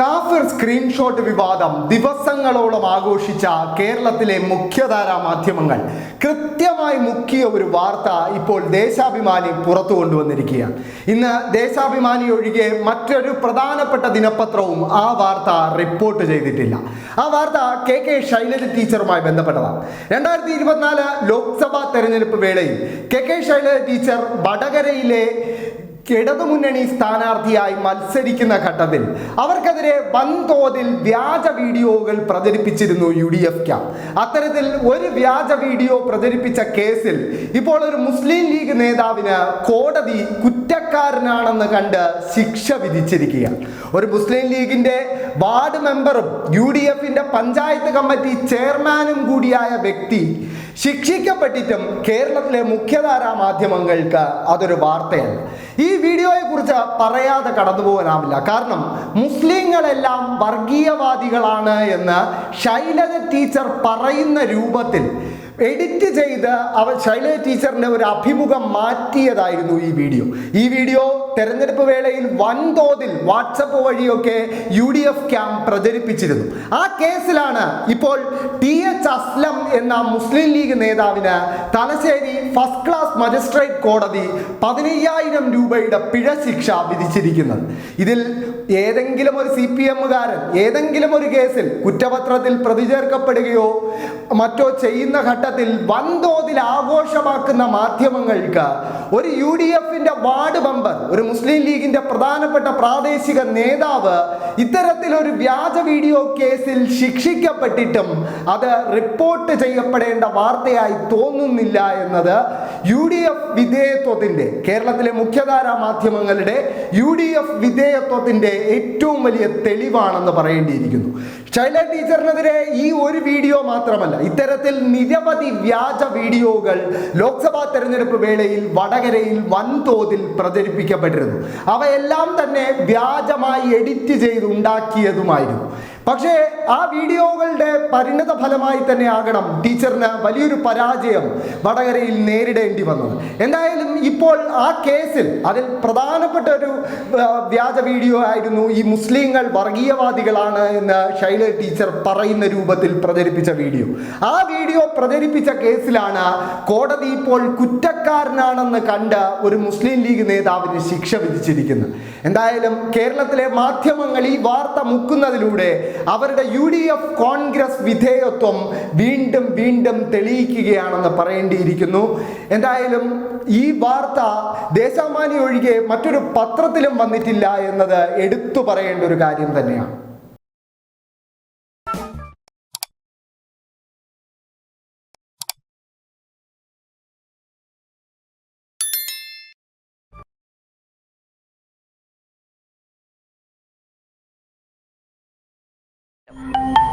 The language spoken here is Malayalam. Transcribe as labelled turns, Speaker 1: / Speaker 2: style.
Speaker 1: കാഫിർ സ്ക്രീൻഷോട്ട് വിവാദം ദിവസങ്ങളോളം ആഘോഷിച്ച കേരളത്തിലെ മുഖ്യധാരാ മാധ്യമങ്ങൾ കൃത്യമായി മുക്കിയ ഒരു വാർത്ത ഇപ്പോൾ ദേശാഭിമാനി പുറത്തു കൊണ്ടുവന്നിരിക്കുകയാണ്. ഇന്ന് ദേശാഭിമാനി ഒഴികെ മറ്റൊരു പ്രധാനപ്പെട്ട ദിനപത്രവും ആ വാർത്ത റിപ്പോർട്ട് ചെയ്തിട്ടില്ല. ആ വാർത്ത കെ കെ ശൈലജ ടീച്ചറുമായി ബന്ധപ്പെട്ടതാണ്. രണ്ടായിരത്തി ഇരുപത്തിനാല് ലോക്സഭാ തെരഞ്ഞെടുപ്പ് വേളയിൽ കെ കെ ശൈലജ ടീച്ചർ വടകരയിലെ ഇടതുമുന്നണി സ്ഥാനാർത്ഥിയായി മത്സരിക്കുന്ന ഘട്ടത്തിൽ അവർക്കെതിരെ വൻതോതിൽ വ്യാജ വീഡിയോകൾ പ്രചരിപ്പിച്ചിരുന്നു യു ഡി എഫ് ക്യാം അത്തരത്തിൽ ഒരു വ്യാജ വീഡിയോ പ്രചരിപ്പിച്ച കേസിൽ ഇപ്പോൾ ഒരു മുസ്ലിം ലീഗ് നേതാവിന് കോടതി കുറ്റക്കാരനാണെന്ന് കണ്ട് ശിക്ഷ വിധിച്ചിരിക്കുകയാണ്. ഒരു മുസ്ലിം ലീഗിന്റെ വാർഡ് മെമ്പറും യു ഡി എഫിന്റെ പഞ്ചായത്ത് കമ്മിറ്റി ചെയർമാനും കൂടിയായ വ്യക്തി ശിക്ഷിക്കപ്പെട്ടിട്ടും കേരളത്തിലെ മുഖ്യധാരാ മാധ്യമങ്ങൾക്ക് അതൊരു വാർത്തയല്ല. ഈ വീഡിയോയെ കുറിച്ച് പറയാതെ കടന്നു പോകാനാവില്ല കാരണം മുസ്ലിങ്ങളെല്ലാം വർഗീയവാദികളാണ് എന്ന് ശൈലജ ടീച്ചർ പറയുന്ന രൂപത്തിൽ എഡിറ്റ് ചെയ്ത് അവ ശൈലജ ടീച്ചറിന്റെ ഒരു അഭിമുഖം മാറ്റിയതായിരുന്നു ഈ വീഡിയോ. ഈ വീഡിയോ തെരഞ്ഞെടുപ്പ് വേളയിൽ വൻതോതിൽ വാട്സപ്പ് വഴിയൊക്കെ യു ഡി എഫ് ക്യാമ്പ് പ്രചരിപ്പിച്ചിരുന്നു. ആ കേസിലാണ് ഇപ്പോൾ ടി എച്ച് അസ്ലം എന്ന മുസ്ലിം ലീഗ് നേതാവിന് തലശ്ശേരി ഫസ്റ്റ് ക്ലാസ് മജിസ്ട്രേറ്റ് കോടതി പതിനയ്യായിരം രൂപയുടെ പിഴ ശിക്ഷ വിധിച്ചിരിക്കുന്നത്. ഇതിൽ ഏതെങ്കിലും ഒരു സി പി എമ്മുകാരൻ ഏതെങ്കിലും ഒരു കേസിൽ കുറ്റപത്രത്തിൽ പ്രതിചേർക്കപ്പെടുകയോ മറ്റോ ചെയ്യുന്ന ഘട്ടത്തിൽ വൻതോതിൽ ആഘോഷമാക്കുന്ന മാധ്യമങ്ങൾക്ക് ഒരു യു ഡി എഫിന്റെ വാർഡ് മെമ്പർ ഒരു മുസ്ലിം ലീഗിന്റെ പ്രധാനപ്പെട്ട പ്രാദേശിക നേതാവ് ഇത്തരത്തിലൊരു വ്യാജ വീഡിയോ കേസിൽ ശിക്ഷിക്കപ്പെട്ടിട്ടും അത് റിപ്പോർട്ട് ചെയ്യപ്പെടേണ്ട വാർത്തയായി തോന്നുന്നില്ല എന്നത് യു ഡി എഫ് വിധേയത്വത്തിന്റെ കേരളത്തിലെ മുഖ്യധാരാ മാധ്യമങ്ങളുടെ യു ഡി എഫ് വിധേയത്വത്തിന്റെ ഏറ്റവും വലിയ തെളിവാണെന്ന് പറയേണ്ടിയിരിക്കുന്നു. ശൈല ടീച്ചറിനെതിരെ ഈ ഒരു വീഡിയോ മാത്രമല്ല ഇത്തരത്തിൽ നിരവധി വ്യാജ വീഡിയോകൾ ലോക്സഭാ തെരഞ്ഞെടുപ്പ് വേളയിൽ വടകരയിൽ വൻതോതിൽ പ്രചരിപ്പിക്കപ്പെട്ടിരുന്നു. അവയെല്ലാം തന്നെ വ്യാജമായി എഡിറ്റ് ചെയ്ത് ഉണ്ടാക്കിയതുമായിരുന്നു പക്ഷേ ആ വീഡിയോകളുടെ പരിണത ഫലമായി തന്നെ ആകണം ടീച്ചറിന് വലിയൊരു പരാജയം വടകരയിൽ നേരിടേണ്ടി വന്നത്. എന്തായാലും ഇപ്പോൾ ആ കേസിൽ അതിൽ പ്രധാനപ്പെട്ട ഒരു വ്യാജ വീഡിയോ ആയിരുന്നു ഈ മുസ്ലിങ്ങൾ വർഗീയവാദികളാണ് എന്ന് ശൈല ടീച്ചർ പറയുന്ന രൂപത്തിൽ പ്രചരിപ്പിച്ച വീഡിയോ. ആ വീഡിയോ പ്രചരിപ്പിച്ച കേസിലാണ് കോടതി ഇപ്പോൾ കുറ്റക്കാരനാണെന്ന് കണ്ട് ഒരു മുസ്ലിം ലീഗ് നേതാവിന് ശിക്ഷ വിധിച്ചിരിക്കുന്നത്. എന്തായാലും കേരളത്തിലെ മാധ്യമങ്ങൾ ഈ വാർത്ത മുക്കുന്നതിലൂടെ അവരുടെ യു ഡി എഫ് കോൺഗ്രസ് വിധേയത്വം വീണ്ടും വീണ്ടും തെളിയിക്കുകയാണെന്ന് പറയേണ്ടിയിരിക്കുന്നു. എന്തായാലും ഈ വാർത്ത ദേശാമാനി ഒഴികെ മറ്റൊരു പത്രത്തിലും വന്നിട്ടില്ല എന്നത് എടുത്തു പറയേണ്ട ഒരു കാര്യം തന്നെയാണ്. you.